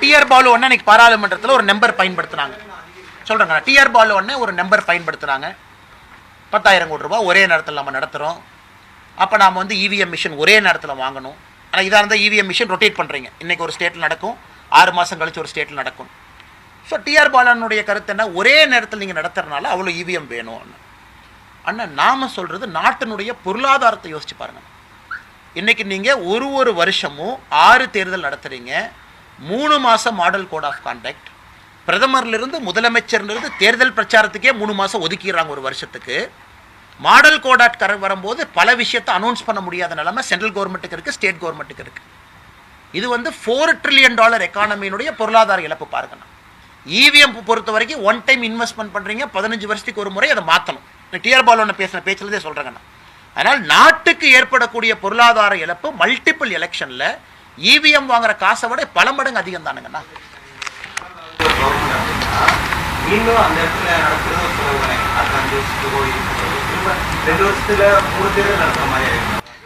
TR Balu ஒன்று அன்றைக்கி பாராளுமன்றத்தில் ஒரு நம்பர் பயன்படுத்தினாங்க. சொல்கிறேங்க டிஆர் பாலு ஒன்று ஒரு நம்பர் பயன்படுத்தினாங்க. பத்தாயிரம் கோடி ரூபாய் ஒரே நேரத்தில் நம்ம நடத்துகிறோம் அப்போ நாம் வந்து இவிஎம் மிஷின் ஒரே நேரத்தில் வாங்கணும். ஆனால் இதாக இருந்தால் இவிஎம் மிஷின் ரொட்டேட் பண்ணுறீங்க இன்றைக்கி ஒரு ஸ்டேட்டில் நடக்கும். ஆறு மாதம் கழிச்சு ஒரு ஸ்டேட்டில் நடக்கும். ஸோ டிஆர் பாலனுடைய கருத்து என்ன? ஒரே நேரத்தில் நீங்கள் நடத்துறதுனால அவ்வளோ இவிஎம் வேணும் அண்ணா. அண்ணா நாம் சொல்கிறது நாட்டினுடைய பொருளாதாரத்தை யோசிச்சு பாருங்கள் இன்றைக்கி நீங்கள் ஒரு ஒரு வருஷமும் ஆறு தேர்தல் நடத்துகிறீங்க மூணு மாதம் மாடல் கோட் ஆஃப் கான்டாக்ட் பிரதமர்லேருந்து முதலமைச்சர்லேருந்து தேர்தல் பிரச்சாரத்துக்கே மூணு மாதம் ஒதுக்கிடுறாங்க ஒரு வருஷத்துக்கு. மாடல் கோட் ஆஃப் கர வரும்போது பல விஷயத்தை அனௌன்ஸ் பண்ண முடியாத நிலமை சென்ட்ரல் கவர்மெண்ட்டுக்கு இருக்குது ஸ்டேட் கவர்மெண்ட்டுக்கு இருக்குது இது வந்து ஃபோர் ட்ரில்லியன் டாலர் எக்கானமியினுடைய பொருளாதார இழப்பு பாருங்கண்ணா. இவிஎம் பொறுத்த வரைக்கும் ஒன் டைம் இன்வெஸ்ட்மெண்ட் பண்ணுறீங்க பதினஞ்சு வருஷத்துக்கு ஒரு முறை அதை மாற்றணும் டிஆர் பாலோன்னு பேசின பேச்சில் சொல்கிறேங்கண்ணா அதனால் நாட்டுக்கு ஏற்படக்கூடிய பொருளாதார இழப்பு மல்டிபிள் எலெக்ஷனில் இவிஎம் வாங்குற காசை விட பல மடங்கு அதிகம் தானுங்கண்ணா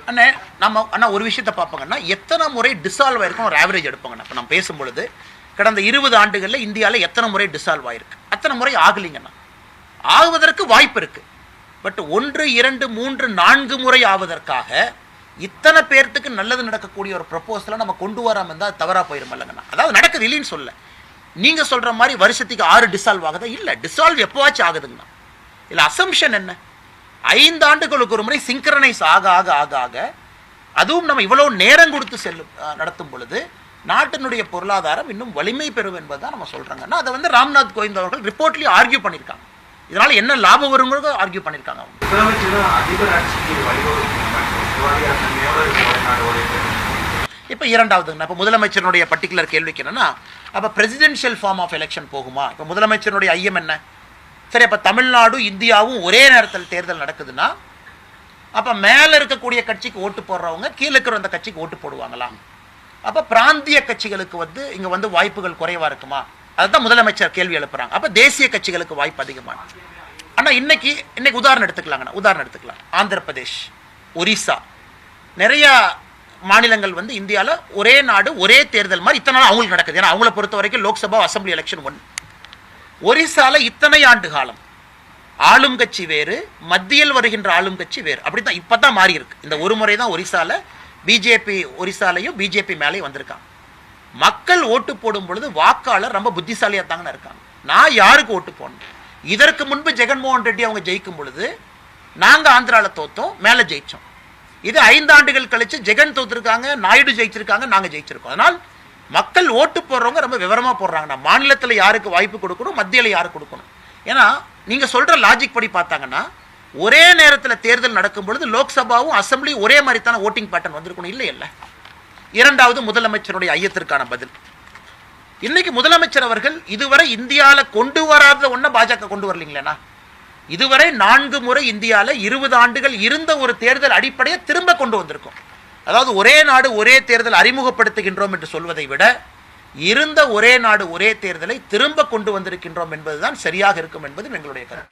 அண்ணே. நம்ம அண்ணா ஒரு விஷயத்தை பார்ப்போங்கன்னா எத்தனை முறை டிசால்வ் ஆயிருக்கும் ஒரு ஆவரேஜ் எடுப்போங்கண்ணா இப்போ நம்ம பேசும்பொழுது கடந்த இருபது ஆண்டுகளில் இந்தியாவில் எத்தனை முறை டிசால்வ் ஆயிருக்கு? அத்தனை முறை ஆகலிங்கண்ணா ஆகுவதற்கு வாய்ப்பு இருக்கு. பட் ஒன்று இரண்டு மூன்று நான்கு முறை ஆவதற்காக இத்தனை பேர்த்துக்கு நல்லது நடக்கக்கூடிய ஒரு ப்ரப்போசலை நம்ம கொண்டு வராமல் இருந்தால் அது தவறாக போயிடும் இல்லைங்கண்ணா. அதாவது நடக்குது இல்லைன்னு சொல்ல நீங்கள் சொல்கிற மாதிரி வருஷத்துக்கு ஆறு டிசால்வ் ஆகுதா? இல்லை. டிசால்வ் எப்போவாச்சும் ஆகுதுங்கண்ணா. இல்லை அசம்ஷன் என்ன? ஐந்து ஆண்டுகளுக்கு ஒரு முறை சிங்க்ரனைஸ் ஆக ஆக ஆக ஆக அதுவும் நம்ம இவ்வளோ நேரம் கொடுத்து செல்லும் நடத்தும் பொழுது நாட்டினுடைய பொருளாதாரம் இன்னும் வலிமை பெறும் என்பதுதான் நம்ம சொல்கிறாங்கன்னா அதை வந்து ராம்நாத் கோவிந்த் அவர்கள் ரிப்போர்ட்லேயும் ஆர்கியூ பண்ணியிருக்காங்க. இதனால் என்ன லாபம் வருங்கிறத ஆர்கியூ பண்ணியிருக்காங்க அவங்க முதலமைச்சரும் அதிபர் ஆட்சிக்கு வழிவகுக்கும் விவாதியா தன்மையோட இருக்கும் ஒரே நாடு ஒரே தேர்தல் இப்போ இரண்டாவதுங்க. இப்போ முதலமைச்சருடைய பர்டிகுலர் கேள்விக்கு என்னன்னா அப்போ பிரசிடென்ஷியல் ஃபார்ம் ஆஃப் எலெக்ஷன் போகுமா? இப்போ முதலமைச்சருடைய ஐயம் என்ன? சரி அப்போ தமிழ்நாடும் இந்தியாவும் ஒரே நேரத்தில் தேர்தல் நடக்குதுன்னா அப்போ மேலே இருக்கக்கூடிய கட்சிக்கு ஓட்டு போடுறவங்க கீழே இருக்கிற அந்த கட்சிக்கு ஓட்டு போடுவாங்களா? அப்போ பிராந்திய கட்சிகளுக்கு வந்து இங்கே வந்து வாய்ப்புகள் குறைவாக இருக்குமா? அதுதான் முதலமைச்சர் கேள்வி எழுப்புறாங்க. அப்போ தேசிய கட்சிகளுக்கு வாய்ப்பு அதிகமாக ஆனால் இன்னைக்கு இன்னைக்கு உதாரணம் எடுத்துக்கலாங்கண்ணா. உதாரணம் எடுத்துக்கலாம். ஆந்திர பிரதேஷ் ஒரிசா. நிறையா மாநிலங்கள் வந்து இந்தியாவில் ஒரே நாடு ஒரே தேர்தல் மாதிரி இத்தனை நாள் அவங்களுக்கு நடக்குது. ஏன்னா அவங்கள பொறுத்த வரைக்கும் லோக்சபா அசம்பிளி எலெக்ஷன் ஒன்று ஒரிசாவில் இத்தனை ஆண்டு காலம் ஆளும் கட்சி வேறு மத்தியில் வருகின்ற ஆளும் கட்சி வேறு. அப்படித்தான் இப்போ தான் மாறி இருக்கு. இந்த ஒரு முறை தான் ஒரிசால பிஜேபி ஒரிசாலையும் பிஜேபி மேலேயும் வந்திருக்காங்க. மக்கள் ஓட்டு போடும் பொழுது வாக்காளர் ரொம்ப புத்திசாலியாக தாங்கன்னு இருக்காங்க. நான் யாருக்கு ஓட்டு போடணும்? இதற்கு முன்பு ஜெகன்மோகன் ரெட்டி அவங்க ஜெயிக்கும் பொழுது நாங்கள் ஆந்திராவில் தோத்தோம் மேலே ஜெயிச்சோம். இது ஐந்து ஆண்டுகள் கழிச்சு ஜெகன் தோத்துருக்காங்க நாயுடு ஜெயிச்சிருக்காங்க நாங்கள் ஜெயிச்சிருக்கோம். அதனால் மக்கள் ஓட்டு போடுறவங்க ரொம்ப விவரமாக போடுறாங்கண்ணா மாநிலத்தில் யாருக்கு வாய்ப்பு கொடுக்கணும் மத்தியில் யாருக்கு கொடுக்கணும்? ஏன்னா நீங்கள் சொல்கிற லாஜிக் படி பார்த்தாங்கன்னா ஒரே நேரத்தில் தேர்தல் நடக்கும் பொழுது லோக்சபாவும் அசம்பிளியும் ஒரே மாதிரித்தான ஓட்டிங் பேட்டர்ன் வந்திருக்கணும் இல்லை இல்லை? இரண்டாவது முதலமைச்சருடைய ஐயத்திற்கான பதில். இன்னைக்கு முதலமைச்சர் அவர்கள் இதுவரை இந்தியாவில் கொண்டு வராத ஒன்றை பாஜக கொண்டு வரலீங்களேண்ணா. இதுவரை நான்கு முறை இந்தியாவில் இருபது ஆண்டுகள் இருந்த ஒரு தேர்தல் அடிப்படையை திரும்ப கொண்டு வந்திருக்கோம். அதாவது ஒரே நாடு ஒரே தேர்தல் அறிமுகப்படுத்துகின்றோம் என்று சொல்வதை விட இருந்த ஒரே நாடு ஒரே தேர்தலை திரும்ப கொண்டு வந்திருக்கின்றோம் என்பதுதான் சரியாக இருக்கும் என்பது எங்களுடைய கருத்து.